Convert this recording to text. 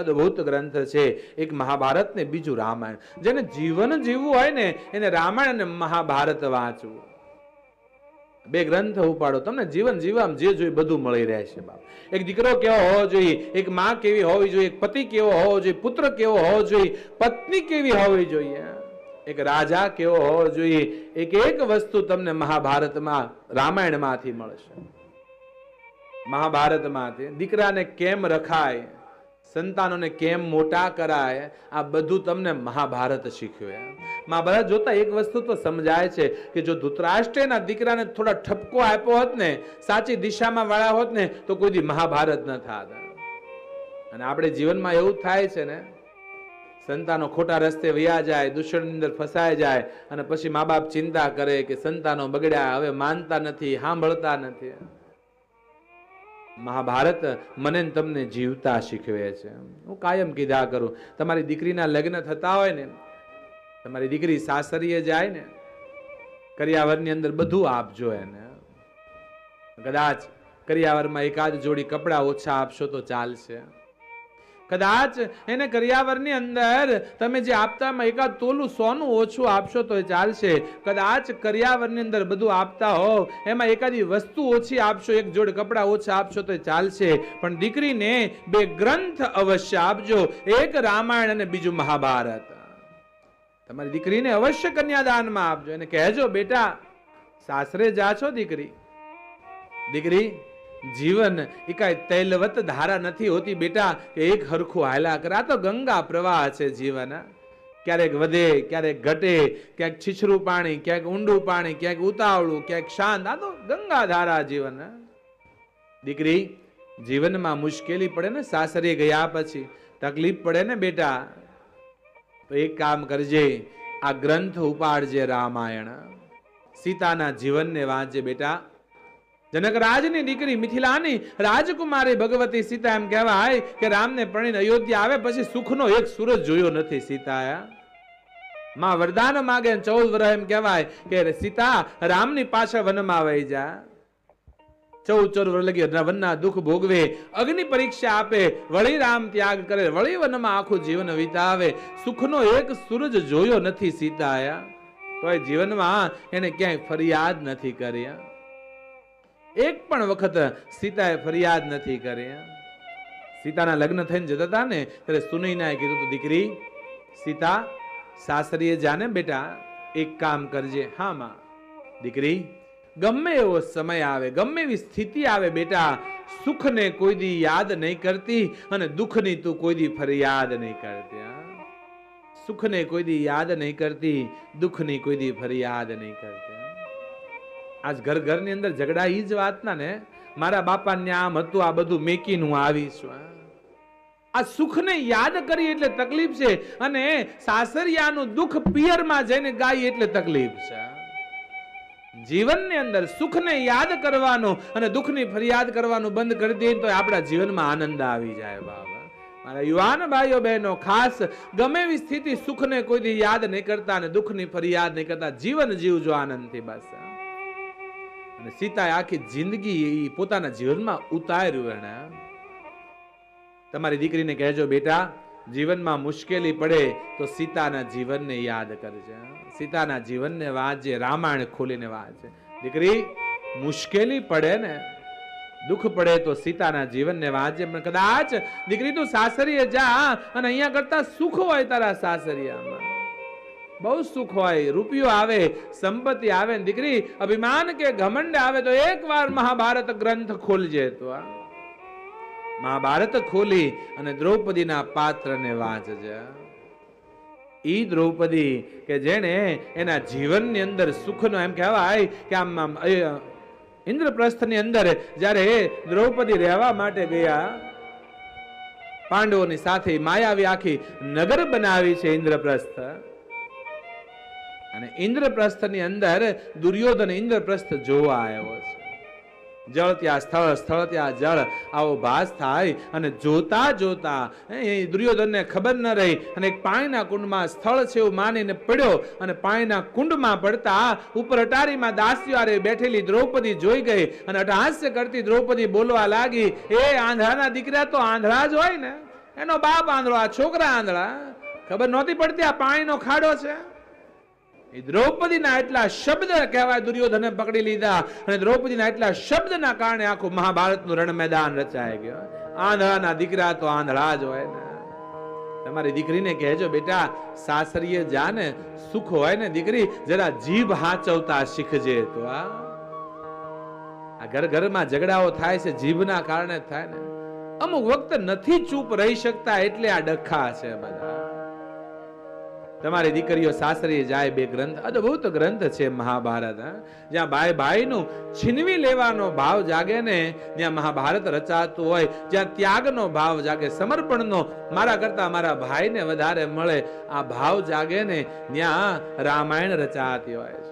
અદ્ભુત ગ્રંથ છે. એક મહાભારત ને બીજું રામાયણ. જેને જીવન જીવવું હોય ને, એને રામાયણ અને મહાભારત વાંચવું. બે ગ્રંથ ઉપાડો તમને જીવન જીવવામાં જે જોઈએ બધું મળી રહેશે બાપ. એક દીકરો કેવો હોવો જોઈએ, એક માં કેવી હોવી જોઈએ, એક પતિ કેવો હોવો જોઈએ, પુત્ર કેવો હોવો જોઈએ, પત્ની કેવી હોવી જોઈએ? એક રાજા કેવો હોવો જોઈએ? એક એક વસ્તુ તમને મહાભારતમાં, રામાયણમાંથી મળશે. મહાભારતમાંથી દીકરાને કેમ રખાય? સંતાનોને કેમ મોટા કરાય? આ બધું તમને મહાભારત શીખવે મહાભારત જોતા એક વસ્તુ તો સમજાય છે કે જો ધૂતરાષ્ટ્રના દીકરાને થોડા ઠપકો આપ્યો હોત ને, સાચી દિશામાં વાળા હોત ને, તો કોઈ દી મહાભારત ન થાત અને આપણે જીવનમાં એવું થાય છે ને, સંતાનો ખોટા રસ્તે વયા જાય, દૂષણની અંદર ફસાઈ જાય, અને પછી મા બાપ ચિંતા કરે કે સંતાનો બગડ્યા, હવે માનતા નથી, સાંભળતા નથી મહાભારત મને તમને જીવતા શીખવે છે. હું કાયમ કીધા કરું. તમારી દીકરીના લગ્ન થતા હોય ને, તમારી દીકરી સાસરીએ જાય ને, કરિયાવરની અંદર બધું આપજો એને કદાચ કરિયાવરમાં એકાદ જોડી કપડાં ઓછા આપશો તો ચાલશે. કદાચ એને કરિયાવરની અંદર તમે જે આપતામાં એકાદ તોલું સોનું ઓછું આપશો તો ચાલશે. કદાચ કરિયાવરની અંદર બધું આપતા હો એમાં એકાદી વસ્તુ ઓછી આપશો, એક જોડ કપડાં ઓછા આપશો તો ચાલશે. પણ દીકરીને બે ગ્રંથ અવશ્ય આપજો, એક રામાયણ અને બીજું મહાભારત. તમારી દીકરીને અવશ્ય કન્યાદાનમાં આપજો. એને કહેજો, બેટા, સાસરે જા છો દીકરી. દીકરી જીવન એ કાંઈ તૈલવત ધારા નથી હોતી બેટા એક હરખું હાલ્યા કરે આ તો ગંગા પ્રવાહ છે જીવન. ક્યારેક વધે, ક્યારેક ઘટે, ક્યાંક છીછરું પાણી, ક્યાંક ઊંડું પાણી, ક્યાંક ઉતાવળું, ક્યાંક શાંત, આ તો ગંગા ધારા જીવન. દીકરી, જીવનમાં મુશ્કેલી પડે ને સાસરે ગયા પછી, તકલીફ પડે ને બેટા. તો એક કામ કરજે, આ ગ્રંથ ઉપાડજે રામાયણ. સીતાના જીવનને વાંચજે બેટા. જનકરાજની દીકરી મિથિલાની રાજકુમારી ભગવતી સીતા એમ કહેવાય કે રામને પરણીને અયોધ્યા આવે પછી સુખનો એક સૂરજ જોયો નથી સીતાયા માં વરદાન માગે ચૌદ વર્ષ એમ કહેવાય કે સીતા, રામની પાછળ વનમાં વહી જા. ચૌદ ચૌદ વર્ષ લગી વનના દુઃખ ભોગવે, અગ્નિ પરીક્ષા આપે વળી રામ ત્યાગ કરે વળી વનમાં આખું જીવન વિતાવે. સુખનો એક સૂરજ જોયો નથી સીતાયા તો એ જીવનમાં એને ક્યાંય ફરિયાદ નથી કરી. એક પણ વખત સીતાએ ફરિયાદ નથી કરી સીતાના લગ્ન થઈને જતા હતા ને, ત્યારે સુનૈનાએ કીધું તું દીકરી, સીતા, સાસરીએ જાને બેટા, એક કામ કરજે. હા, માં. દીકરી, ગમે એવો સમય આવે, ગમે એવી સ્થિતિ આવે, બેટા, સુખને કોઈ દી યાદ નહીં કરતી અને દુઃખની તું કોઈ દી ફરિયાદ નહીં કરતી સુખને કોઈ દી યાદ નહીં કરતી, દુઃખની કોઈ દી ફરિયાદ નહીં કરતી આજ ઘર ઘરની અંદર ઝઘડા એ જ વાતના ને, મારા બાપાને આમ હતું, આ બધું મેકીને હું આવીશ. આ સુખને યાદ કરી એટલે તકલીફ છે અને સાસરિયાનું દુઃખ પિયરમાં જઈને ગાય એટલે તકલીફ છે. જીવનની અંદર સુખને યાદ કરવાનું અને દુઃખની ફરિયાદ કરવાનું બંધ કરી દઈએ તો આપણા જીવનમાં આનંદ આવી જાય બાબા. મારા યુવાન ભાઈઓ બહેનો, ખાસ ગમે એવી સ્થિતિ સુખને કોઈ દી યાદ નહીં કરતા અને દુઃખની ફરિયાદ નહીં કરતા, જીવન જીવજો આનંદથી બસ. અને સીતાએ આખી જિંદગી પોતાના જીવનમાં ઉતાર્યું એને તમારી દીકરીને કહેજો, બેટા, જીવનમાં મુશ્કેલી પડે તો સીતાના જીવનને યાદ કરજે. સીતાના જીવનને વાંચે રામાયણ ખોલીને વાંચે દીકરી, મુશ્કેલી પડે ને, દુઃખ પડે તો સીતાના જીવનને વાંચે પણ કદાચ દીકરી તું સાસરીએ જા અને અહીંયા કરતા સુખ હોય તારા સાસરિયામાં. બહુ સુખ હોય, રૂપિયો આવે, સંપત્તિ આવે ને દીકરી, અભિમાન કે ઘમંડ આવે તો એકવાર મહાભારત ગ્રંથ ખોલજે તો આ મહાભારત ખોલી અને દ્રૌપદીના પાત્રને વાંચજે. ઈ દ્રૌપદી કે જેણે એના જીવનની અંદર સુખનો એમ કહેવાય કે આમ આમ ઇન્દ્રપ્રસ્થની અંદર જ્યારે દ્રૌપદી રહેવા માટે ગયા, પાંડવોની સાથે માયાવી આખી નગર બનાવી છે ઇન્દ્રપ્રસ્થ. અને ઇન્દ્રપ્રસ્થની અંદર દુર્યોધન ઇન્દ્રપ્રસ્થ જોવા આવ્યો છે. જળ ત્યાં, સ્થળ સ્થળ ત્યાં, જળ, આવો ભાસ થાય અને જોતા જોતા એ દુર્યોધનને ખબર ન રહી અને એક પાણીના કુંડમાં સ્થળ છે એવું માનીને પડ્યો અને પાણીના કુંડમાં પડતા ઉપર અટારીમાં દાસીઓ બેઠેલી દ્રૌપદી જોઈ ગઈ અને અટહાસ્ય કરતી દ્રૌપદી બોલવા લાગી, એ આંધળાના દીકરા તો આંધળા જ હોય ને? એનો બાપ આંધળો, આ છોકરા આંધળા? ખબર નહોતી પડતી આ પાણીનો ખાડો છે? દ્રૌપદીના એટલા શબ્દ કહેવાય દુર્યોધને પકડી લીધા અને દ્રૌપદીના એટલા શબ્દના કારણે આખું મહાભારતનું રણ મેદાન રચાઈ ગયો. આંધળાના દીકરા તો આંધળા જ હોય ને. તમારી દીકરીને કહેજો બેટા, સાસરીએ જા ને સુખ હોય ને દીકરી, જરા જીભ હાચવતા શીખજે તો આ ઘર ઘરમાં ઝઘડાઓ થાય છે, જીભના કારણે થાય ને. અમુક વખત નથી ચૂપ રહી શકતા એટલે આ ડખા છે બધા. તમારી દીકરીઓ સાસરીએ જાય બે ગ્રંથ, અદ્ભુત ગ્રંથ છે મહાભારત જ્યાં ભાઈ ભાઈનું છીનવી લેવાનો ભાવ જાગે ને, જ્યાં મહાભારત રચાતું હોય, જ્યાં ત્યાગનો ભાવ જાગે, સમર્પણનો મારા કરતા મારા ભાઈને વધારે મળે, આ ભાવ જાગે ને, ત્યાં રામાયણ રચાતી હોય છે.